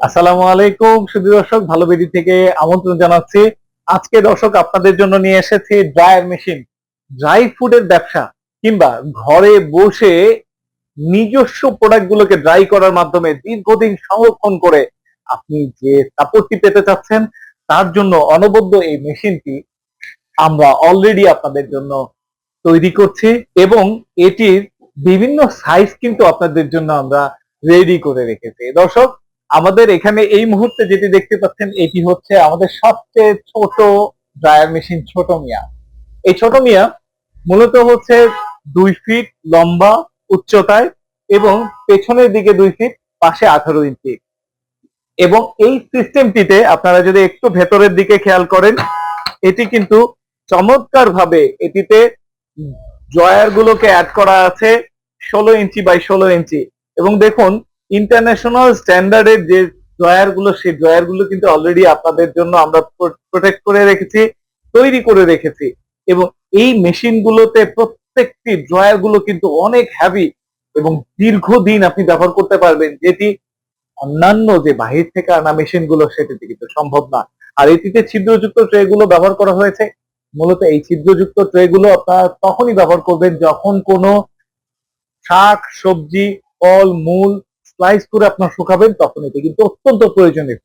আসসালামু আলাইকুম শুধু দর্শক, ভালো বেদি থেকে আমন্ত্রণ জানাচ্ছি। আজকে দর্শক আপনাদের জন্য নিয়ে এসেছি ড্রায়ার মেশিন, ড্রাই ফুডের ব্যবসা, কিংবা ঘরে বসে নিজস্ব প্রোডাক্ট গুলোকে ড্রাই করার মাধ্যমে দীর্ঘদিন সংরক্ষণ করে আপনি যে সাপোর্টটি পেতে চাচ্ছেন, তার জন্য অনবদ্য এই মেশিনটি আমরা অলরেডি আপনাদের জন্য তৈরি করছি এবং এটির বিভিন্ন সাইজ কিন্তু আপনাদের জন্য আমরা রেডি করে রেখেছি। দর্শক আমাদের এখানে এই মুহূর্তে যেটি দেখতে পাচ্ছেন, এটি হচ্ছে আমাদের সবচেয়ে ছোট ড্রায়ার মেশিন, ছোট মিয়া। এই ছোট মিয়া মূলত হচ্ছে দুই ফিট লম্বা, উচ্চতায় এবং পেছনের দিকে দুই ফিট, পাশে আঠারো ইঞ্চি। এবং এই সিস্টেমটিতে আপনারা যদি একটু ভেতরের দিকে খেয়াল করেন, এটি কিন্তু চমৎকার ভাবে এটিতে জয়ার গুলোকে অ্যাড করা আছে ষোলো ইঞ্চি বাই ষোলো ইঞ্চি। এবং দেখুন ইন্টারন্যাশনাল স্ট্যান্ডার্ডের যে ড্রয়ারগুলো সেই ড্রয়ারগুলো কিন্তু অলরেডি আপনাদের জন্য আমরা প্রোটেক্ট করে রেখেছি, তৈরি করে রেখেছি। এবং এই মেশিন গুলোতে প্রত্যেকটি ড্রয়ারগুলো কিন্তু অনেক হ্যাভি এবং দীর্ঘদিন আপনি ব্যবহার করতে পারবেন, যেটি অন্যান্য যে বাহির থেকে আনা মেশিনগুলো সেটিতে কিন্তু সম্ভব না। আর এটিতে ছিদ্রযুক্ত ট্রে গুলো ব্যবহার করা হয়েছে। মূলত এই ছিদ্রযুক্ত ট্রে গুলো আপনারা তখনই ব্যবহার করবেন যখন কোনো শাক, সবজি, ফল, মূল স্লাইস করে আপনার শুকাবেন, তখন এটি কিন্তু অত্যন্ত প্রয়োজনীয়।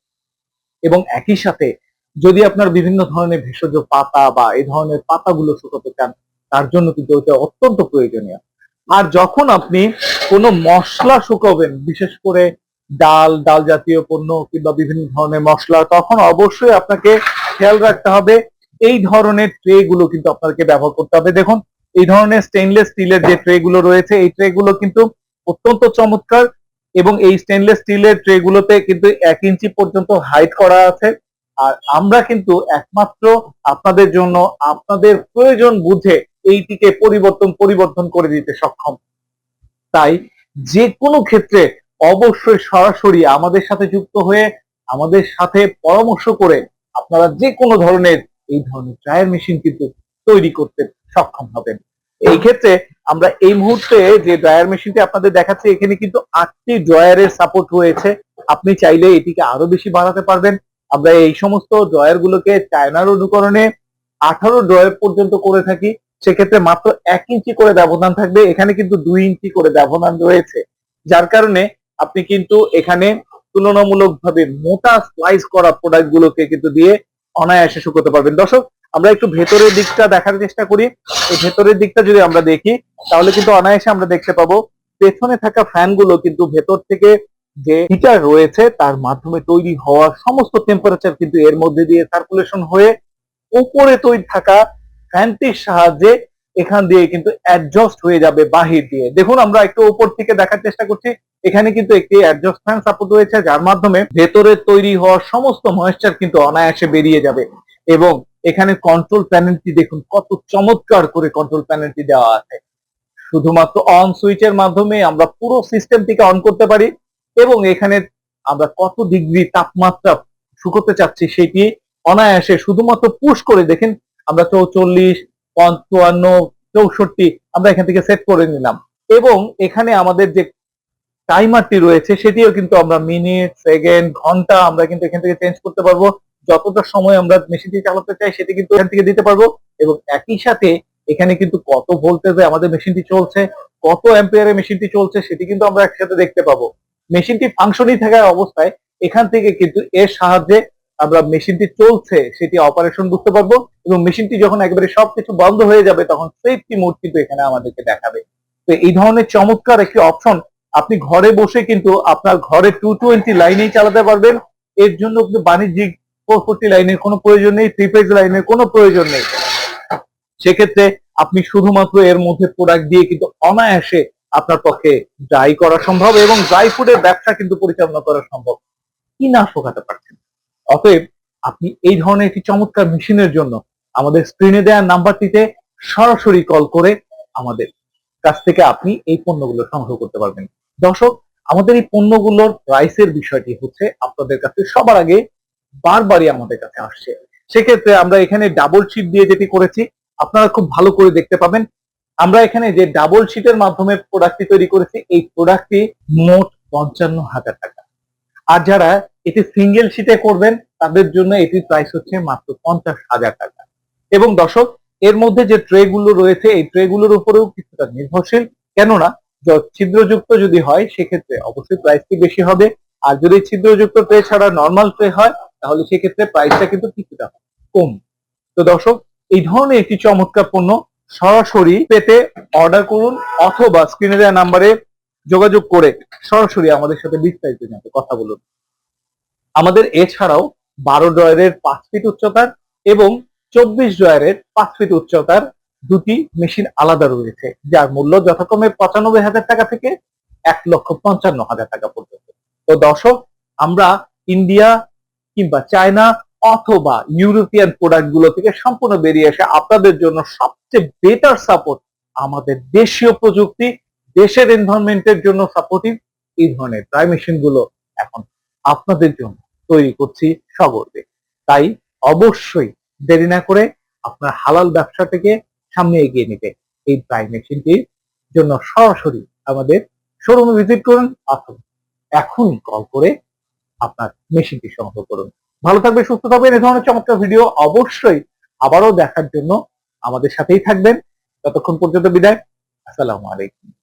এবং একই সাথে যদি আপনার বিভিন্ন ধরনের ভেষজ পাতা বা এই ধরনের পাতাগুলো শুকাতে চান, তার জন্য কিন্তু এটা অত্যন্ত প্রয়োজনীয়। আর যখন আপনি কোনো মশলা শুকাবেন, বিশেষ করে ডাল ডাল জাতীয় পণ্য কিংবা বিভিন্ন ধরনের মশলা, তখন অবশ্যই আপনাকে খেয়াল রাখতে হবে, এই ধরনের ট্রে গুলো কিন্তু আপনাকে ব্যবহার করতে হবে। দেখুন, এই ধরনের স্টেনলেস স্টিলের যে ট্রে গুলো রয়েছে, এই ট্রে গুলো কিন্তু অত্যন্ত চমৎকার। এবং এই স্টেনলেস স্টিলের ট্রে গুলোতে কিন্তু এক ইঞ্চি পর্যন্ত হাইট করা আছে। আর আমরা কিন্তু একমাত্র আপনাদের জন্য, আপনাদের প্রয়োজন বুঝে এইটিকে পরিবর্তন পরিবর্তন করে দিতে সক্ষম। তাই যে কোনো ক্ষেত্রে অবশ্যই সরাসরি আমাদের সাথে যুক্ত হয়ে আমাদের সাথে পরামর্শ করে আপনারা যে কোনো ধরনের এই ধরনের ড্রায়ার মেশিন কিন্তু তৈরি করতে সক্ষম হবেন। এই ক্ষেত্রে আমরা এই মুহূর্তে যে ড্রায়ার মেশিনটি আপনাদের দেখাচ্ছি, এখানে কিন্তু আটটি ড্রয়ারের সাপোর্ট রয়েছে। আপনি চাইলে এটিকে আরও বেশি বাড়াতে পারবেন। আমরা এই সমস্ত ড্রয়ার গুলোকে চায়নার অনুকরণে আঠারো ড্রয়ার পর্যন্ত করে থাকি। সেক্ষেত্রে মাত্র এক ইঞ্চি করে ব্যবধান থাকবে। এখানে কিন্তু দুই ইঞ্চি করে ব্যবধান রয়েছে। যার কারণে আপনি কিন্তু এখানে তুলনামূলকভাবে মোটা স্লাইস করা প্রোডাক্ট গুলোকে কিন্তু দিয়ে অনায়াসে শুকোতে পারবেন। দর্শক আমরা একটু ভেতরের দিকটা দেখার চেষ্টা করি। এই ভেতরের দিকটা যদি আমরা দেখি, তাহলে কিন্তু অনায়াসে আমরা দেখতে পাবো, পেছনে থাকা ফ্যানগুলো কিন্তু ভেতর থেকে যে হিটার রয়েছে, তার মাধ্যমে তৈরি হওয়া সমস্ত টেম্পারেচার কিন্তু এর মধ্যে দিয়ে সার্কুলেশন হয়ে উপরে তৈরি থাকা ফ্যানটির সাহায্যে এখান দিয়ে কিন্তু অ্যাডজাস্ট হয়ে যাবে বাহির দিয়ে। দেখুন, আমরা একটু উপর থেকে দেখার চেষ্টা করছি। এখানে কিন্তু একটি অ্যাডজাস্ট ফ্যান সাপোর্ট রয়েছে, যার মাধ্যমে ভেতরে তৈরি হওয়া সমস্ত ময়েশ্চার কিন্তু অনায়াসে বেরিয়ে যাবে। এবং এখানে কন্ট্রোল প্যানেলটি দেখুন, কত চমৎকার করে কন্ট্রোল প্যানেলটি দেওয়া আছে। শুধুমাত্র অন সুইচের মাধ্যমে আমরা পুরো সিস্টেমটিকে অন করতে পারি এবং এখানে আমরা কত ডিগ্রি তাপমাত্রা শুকোতে চাচ্ছি সেটি অনায়াসে শুধুমাত্র পুশ করে দেখেন, আমরা চৌচল্লিশ, পঞ্চান্ন, চৌষট্টি, আমরা এখান থেকে সেট করে নিলাম। এবং এখানে আমাদের যে টাইমারটি রয়েছে সেটিও কিন্তু আমরা মিনিট সেকেন্ড ঘণ্টা আমরা কিন্তু এখান থেকে চেঞ্জ করতে পারব। যতটা সময় আমরা মেশিনটি চালাতে চাই, সেটি কিন্তু এখান থেকে দিতে পারব। এবং একই সাথে এখানে কিন্তু কত ভোল্টেজে আমাদের মেশিনটি চলছে, কত অ্যাম্পিয়ারে মেশিনটি চলছে, সেটি কিন্তু আমরা একসাথে দেখতে পাবো। মেশিনটি ফাংশনই থাকার অবস্থায় এখান থেকে কিন্তু এর সাহায্যে আমরা মেশিনটি চলছে, সেটি অপারেশন বুঝতে পারব। এবং মেশিনটি যখন একেবারে সবকিছু বন্ধ হয়ে যাবে, তখন সেফটি মোড কিন্তু এখানে আমাদেরকে দেখাবে। তো এই ধরনের চমৎকার একটি অপশন আপনি ঘরে বসে কিন্তু আপনার ঘরে টু টোয়েন্টি লাইনেই চালাতে পারবেন। এর জন্য কিন্তু বাণিজ্যিক ফোর ফোরটি লাইনের কোনো প্রয়োজন নেই থ্রি ফেজ লাইনের কোনো প্রয়োজন নেই। সেক্ষেত্রে আপনি শুধুমাত্র এর মধ্যে প্রোডাক্ট দিয়ে কিন্তু অনায়াসে আপনার পক্ষে ড্রাই করা সম্ভব এবং ড্রাই ফুডের ব্যবসা কিন্তু পরিচালনা করা সম্ভব। কি না শোকাতে পারছেন? অতএব আপনি এই ধরনের একটি চমৎকার মেশিনের জন্য আমাদের স্ক্রিনে দেওয়া নাম্বারটিতে সরাসরি কল করে আমাদের কাছ থেকে আপনি এই পণ্যগুলো সংগ্রহ করতে পারবেন। দর্শক, আমাদের এই পণ্যগুলোর প্রাইসের বিষয়টি হচ্ছে আপনাদের কাছে সবার আগে বারবারই আমাদের কাছে আসছে। সেক্ষেত্রে আমরা এখানে ডাবল শিট দিয়ে যেটি করেছি, আপনারা খুব ভালো করে দেখতে পাবেন। আমরা এখানে যে ডাবল শিটের মাধ্যমে প্রোডাক্টটি তৈরি করেছি, এই প্রোডাক্টটি মোট পঞ্চান্ন হাজার টাকা। আর যারা এটি সিঙ্গেল শিটে করবেন, তাদের জন্য এটির প্রাইস হচ্ছে মাত্র পঞ্চাশ হাজার টাকা। এবং দর্শক, এর মধ্যে যে ট্রে গুলো রয়েছে, এই ট্রে গুলোর উপরেও কিছুটা নির্ভরশীল। কেননা ছিদ্রযুক্ত যদি হয়, সেক্ষেত্রে অবশ্যই প্রাইসটি বেশি হবে। আর যদি ছিদ্রযুক্ত ট্রে ছাড়া নর্মাল ট্রে হয় তাহলে সেক্ষেত্রে প্রাইসটা কিন্তু কিছুটা কম। তো দর্শক, এই ধরনের একটি চমৎকার পণ্য সরাসরি পেতে অর্ডার করুন অথবা স্ক্রিনে দেওয়া নাম্বারে যোগাযোগ করে সরাসরি আমাদের সাথে বিস্তারিত জানতে কথা বলুন। আমাদের এছাড়াও বারো ড্রয়ারের পাঁচ ফিট উচ্চতার এবং চব্বিশ ড্রয়ারের পাঁচ ফিট উচ্চতার দুটি মেশিন আলাদা রয়েছে, যার মূল্য যথাক্রমে পঁচানব্বই হাজার টাকা থেকে এক লক্ষ পঞ্চান্ন হাজার টাকা পর্যন্ত। তো দর্শক, আমরা ইন্ডিয়া কিংবা চায়না অথবা ইউরোপিয়ান প্রোডাক্টগুলো থেকে সম্পূর্ণ বেরিয়ে এসে আপনাদের জন্য সবচেয়ে বেটার সাপোর্ট আমাদের দেশীয় প্রযুক্তি, দেশের এনভায়রনমেন্টের জন্য সাপোর্টিভ এই ধরনের ড্রাই মেশিনগুলো এখন আপনাদের জন্য তৈরি করছি সগর্বে তাই অবশ্যই দেরি না করে আপনার হালাল ব্যবসাটাকে সামনে এগিয়ে নিতে এই ড্রাই মেশিনটির জন্য সরাসরি আমাদের শোরুমে ভিজিট করুন। অথবা এখনই কল করে আপনার মেশিনটি সংগ্রহ করুন। ভালো থাকবেন, সুস্থ থাকবেন, এ ধরনের চমৎকার ভিডিও অবশ্যই আবারও দেখার জন্য আমাদের সাথেই থাকবেন। ততক্ষণ পর্যন্ত বিদায়। আসসালামু আলাইকুম।